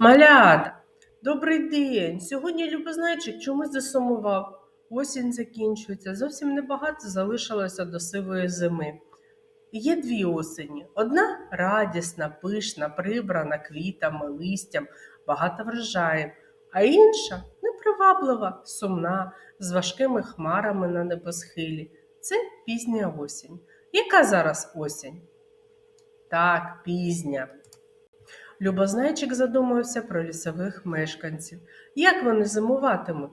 Малята, добрий день! Сьогодні Любознайчик чомусь засумував. Осінь закінчується, зовсім небагато залишилося до сивої зими. Є дві осені. Одна радісна, пишна, прибрана квітами, листям, багато врожаїв, а інша неприваблива, сумна, з важкими хмарами на небосхилі. Це пізня осінь. Яка зараз осінь? Так, пізня. Любознайчик задумався про лісових мешканців. Як вони зимуватимуть?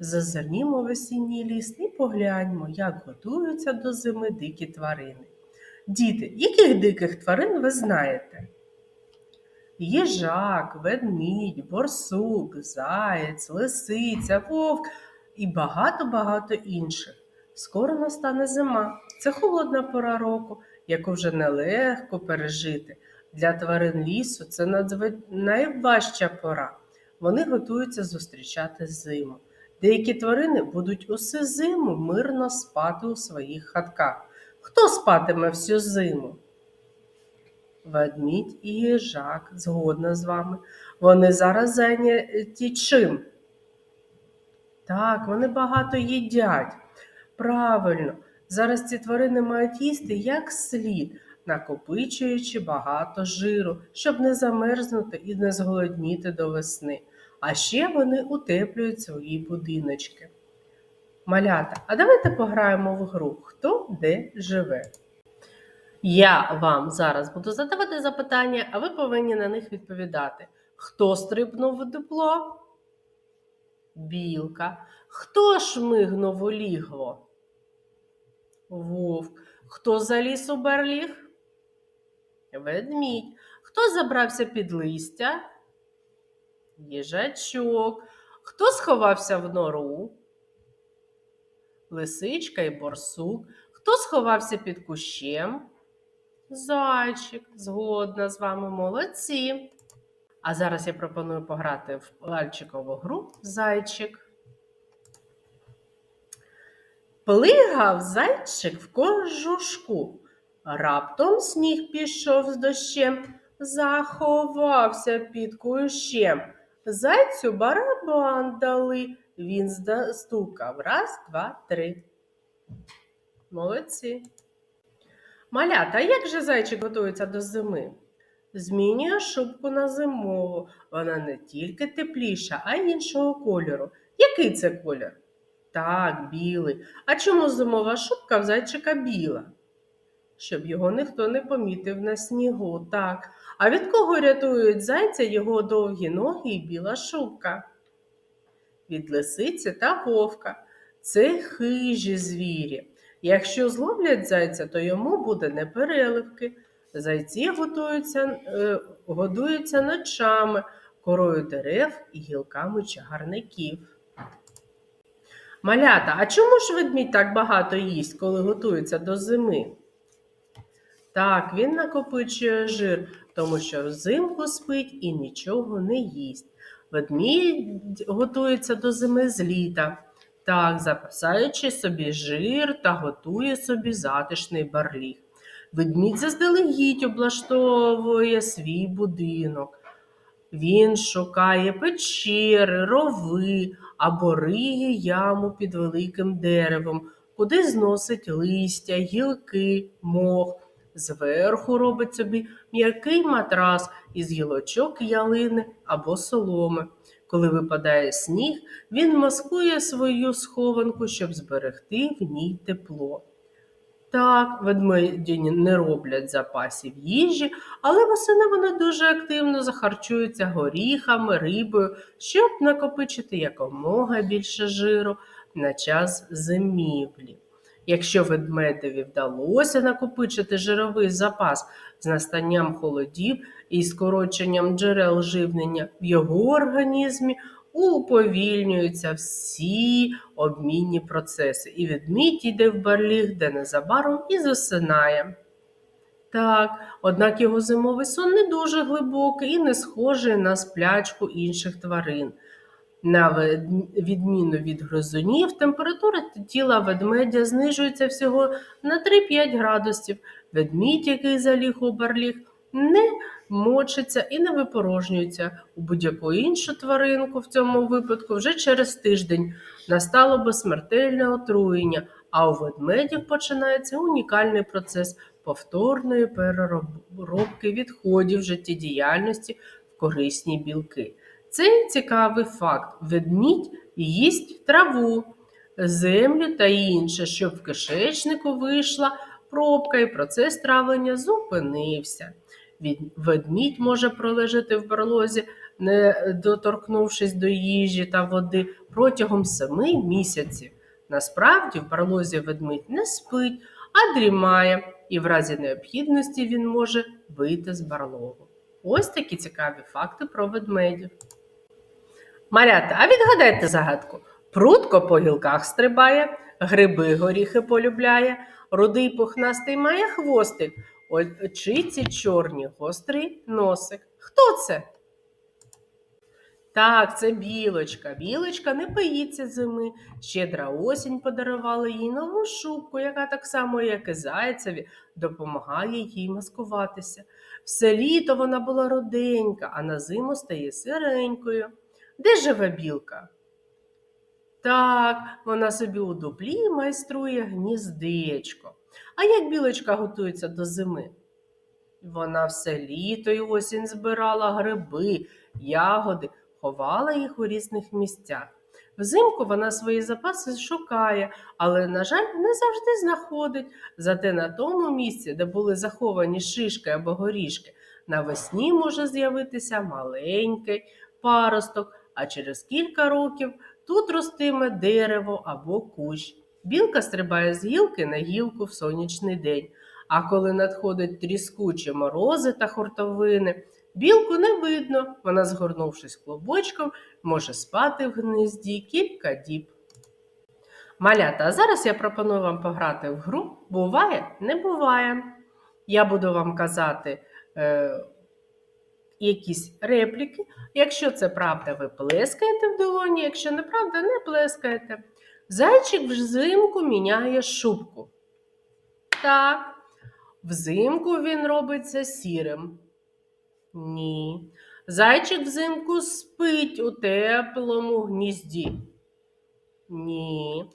Зазирнімо в осінній ліс і погляньмо, як готуються до зими дикі тварини. Діти, яких диких тварин ви знаєте? Їжак, ведмідь, борсук, заєць, лисиця, вовк і багато-багато інших. Скоро настане зима. Це холодна пора року, яку вже нелегко пережити. Для тварин лісу це найважча пора. Вони готуються зустрічати зиму. Деякі тварини будуть усю зиму мирно спати у своїх хатках. Хто спатиме всю зиму? Ведмідь і їжак, згодна з вами. Вони зараз зайняті чим? Так, вони багато їдять. Правильно, зараз ці тварини мають їсти як слід, накопичуючи багато жиру, щоб не замерзнути і не зголодніти до весни. А ще вони утеплюють свої будиночки. Малята, а давайте пограємо в гру Хто де живе. Я вам зараз буду задавати запитання, а ви повинні на них відповідати. Хто стрибнув у дупло? Білка. Хто шмигнув у лігло? Вовк. Хто заліз у берліг? Ведмідь. Хто забрався під листя? Їжачок. Хто сховався в нору? Лисичка і борсук. Хто сховався під кущем? Зайчик. Згодна з вами молодці. А зараз я пропоную пограти в пальчикову гру Зайчик. Плигав зайчик в кожушку. Раптом сніг пішов з дощем, заховався під кущем. Зайцю барабан дали, він стукав раз, два, три. Молодці. Малята, як же зайчик готується до зими? Змінює шубку на зимову. Вона не тільки тепліша, а й іншого кольору. Який це колір? Так, білий. А чому зимова шубка в зайчика біла? Щоб його ніхто не помітив на снігу, так. А від кого рятують зайця його довгі ноги і біла шубка? Від лисиці та вовка. Це хижі звірі. Якщо зловлять зайця, то йому буде непереливки. Зайці готуються, е, годуються ночами, корою дерев і гілками чагарників. Малята, а чому ж ведмідь так багато їсть, коли готується до зими? Так, він накопичує жир, тому що взимку спить і нічого не їсть. Ведмідь готується до зими з літа. Так, запасаючи собі жир та готує собі затишний барліг. Ведмідь заздалегідь облаштовує свій будинок. Він шукає печери, рови або риє яму під великим деревом, куди зносить листя, гілки, мох. Зверху робить собі м'який матрас із гілочок ялини або соломи. Коли випадає сніг, він маскує свою схованку, щоб зберегти в ній тепло. Так, ведмеді не роблять запасів їжі, але восени вони дуже активно захарчуються горіхами, рибою, щоб накопичити якомога більше жиру на час зимівлі. Якщо ведмедеві вдалося накопичити жировий запас з настанням холодів і скороченням джерел живлення в його організмі, уповільнюються всі обмінні процеси, і ведмідь йде в барліг, де незабаром і засинає. Так, однак його зимовий сон не дуже глибокий і не схожий на сплячку інших тварин. На відміну від гризунів, температура тіла ведмедя знижується всього на 3-5 градусів. Ведмідь, який заліг у барліг, не мочиться і не випорожнюється. У будь-яку іншу тваринку в цьому випадку вже через тиждень настало би смертельне отруєння, а у ведмедів починається унікальний процес повторної переробки відходів життєдіяльності в корисні білки. Цей цікавий факт: ведмідь їсть траву, землю та інше, щоб в кишечнику вийшла пробка і процес травлення зупинився. Ведмідь може пролежати в барлозі, не доторкнувшись до їжі та води протягом семи місяців. Насправді в барлозі ведмідь не спить, а дрімає, і в разі необхідності він може вийти з барлогу. Ось такі цікаві факти про ведмедів. Малята, а відгадайте загадку. Прутко по гілках стрибає, гриби горіхи полюбляє, рудий пухнастий має хвостик, очиці чорні, гострий носик. Хто це? Так, це білочка. Білочка не боїться зими. Щедра осінь подарувала їй нову шубку, яка так само, як і зайцеві, допомагає їй маскуватися. Все літо вона була руденька, а на зиму стає сиренькою. Де живе білка? Так, вона собі у дуплі майструє гніздечко. А як білочка готується до зими? Вона все літо і осінь збирала гриби, ягоди, ховала їх у різних місцях. Взимку вона свої запаси шукає, але, на жаль, не завжди знаходить. Зате на тому місці, де були заховані шишки або горішки, навесні може з'явитися маленький паросток, а через кілька років тут ростиме дерево або кущ. Білка стрибає з гілки на гілку в сонячний день. А коли надходять тріскучі морози та хуртовини, білку не видно, вона, згорнувшись клубочком, може спати в гнізді кілька діб. Малята, а зараз я пропоную вам пограти в гру Буває, не буває. Я буду вам казати е, якісь репліки. Якщо це правда, ви плескаєте в долоні, якщо неправда, не плескаєте. Зайчик взимку міняє шубку. Так. Взимку він робиться сірим. Ні. Зайчик взимку спить у теплому гнізді. Ні.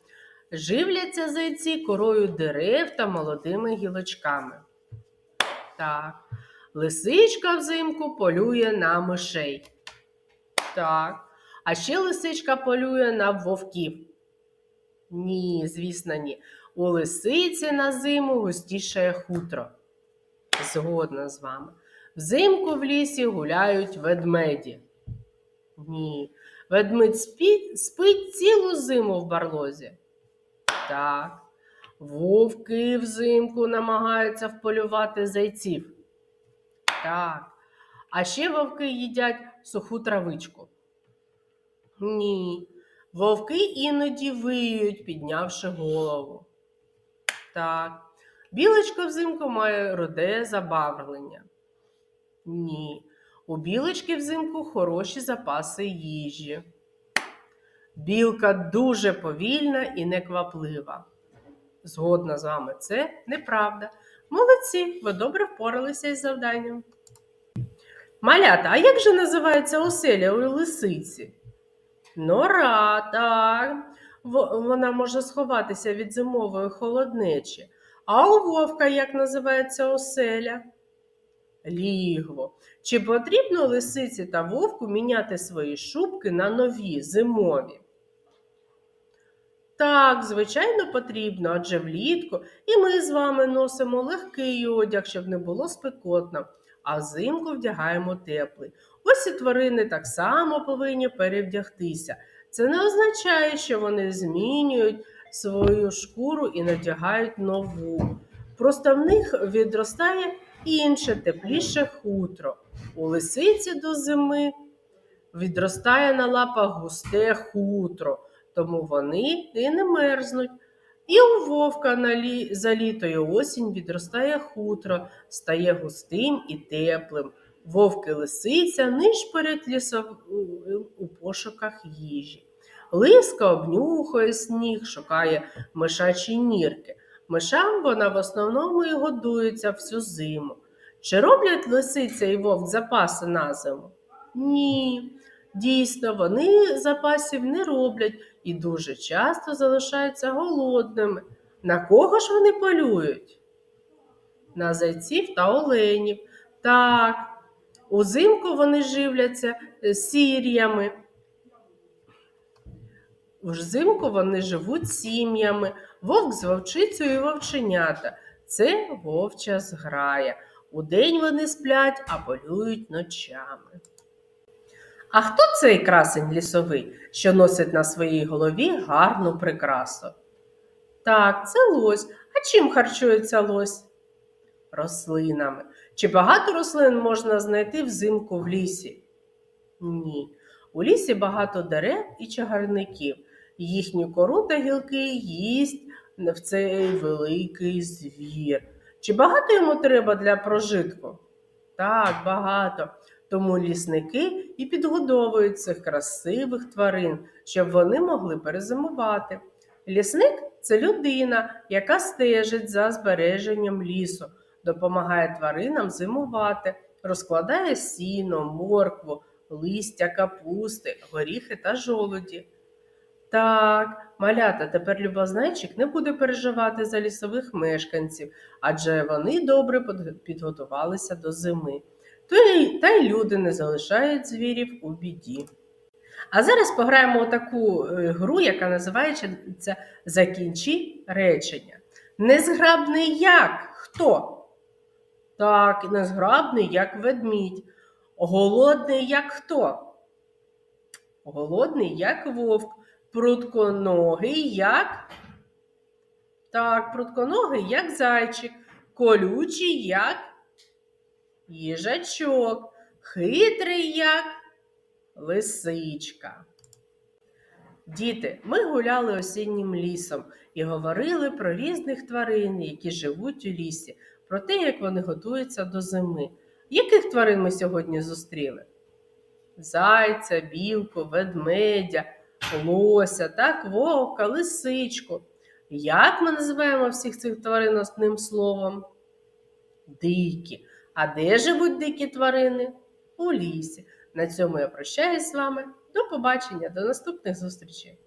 Живляться зайці корою дерев та молодими гілочками. Так. Лисичка взимку полює на мишей. Так. А ще лисичка полює на вовків. Ні, звісно, ні. У лисиці на зиму густішає хутро. Згодна з вами. Взимку в лісі гуляють ведмеді. Ні. Ведмедь спить, спить цілу зиму в барлозі. Так. Вовки взимку намагаються вполювати зайців. Так. А ще вовки їдять суху травичку. Ні. Вовки іноді виють, піднявши голову. Так. Білочка взимку має руде забавлення. Ні. У білочки взимку хороші запаси їжі. Білка дуже повільна і некваплива. Згодна з вами, це неправда. Молодці, ви добре впоралися із завданням. Малята, а як же називається оселя у лисиці? Нора, так. Вона може сховатися від зимової холоднечі. А у вовка як називається оселя? Лігво. Чи потрібно лисиці та вовку міняти свої шубки на нові зимові? Так, звичайно, потрібно, адже влітку і ми з вами носимо легкий одяг, щоб не було спекотно, а взимку вдягаємо теплий. Ось і тварини так само повинні перевдягтися. Це не означає, що вони змінюють свою шкуру і надягають нову. Просто в них відростає інше, тепліше хутро. У лисиці до зими відростає на лапах густе хутро, тому вони і не мерзнуть. І у вовка на лі... за літо і осінь відростає хутро, стає густим і теплим. Вовк і лисиця нишпорять лісов у пошуках їжі. Лиска обнюхує сніг, шукає мишачі нірки. Мишам вона в основному і годується всю зиму. Чи роблять лисиця і вовк запаси на зиму? Ні. Дійсно, вони запасів не роблять і дуже часто залишаються голодними. На кого ж вони полюють? На зайців та оленів. Так, узимку вони живляться е, сір'ями. Взимку вони живуть сім'ями, вовк з вовчицею і вовченята. Це вовча зграя. Удень вони сплять, а полюють ночами. А хто цей красень лісовий, що носить на своїй голові гарну прикрасу? Так, це лось. А чим харчується лось? Рослинами. Чи багато рослин можна знайти взимку в лісі? Ні. У лісі багато дерев і чагарників. Їхню кору та гілки їсть в цей великий звір. Чи багато йому треба для прожитку? Так, багато. Тому лісники і підгодовують цих красивих тварин, щоб вони могли перезимувати. Лісник це людина, яка стежить за збереженням лісу, допомагає тваринам зимувати, розкладає сіно, моркву, листя, капусти, горіхи та жолуді. Так, малята, тепер любознайчик не буде переживати за лісових мешканців, адже вони добре підготувалися до зими. То й, та й люди не залишають звірів у біді. А зараз пограємо у таку е, гру, яка називається Закінчи речення. Незграбний як хто? Так, незграбний як ведмідь. Голодний як хто? Голодний як вовк. Прутконогий як? Так, прутконогий як зайчик. Колючий як їжачок. Хитрий як лисичка. Діти, ми гуляли осіннім лісом і говорили про різних тварин, які живуть у лісі, про те, як вони готуються до зими. Яких тварин ми сьогодні зустріли? Зайця, білку, ведмедя, лося, так, вовка, лисичку. Як ми називаємо всіх цих тварин одним словом? Дикі. А де живуть дикі тварини? У лісі. На цьому я прощаюсь з вами. До побачення, до наступних зустрічей!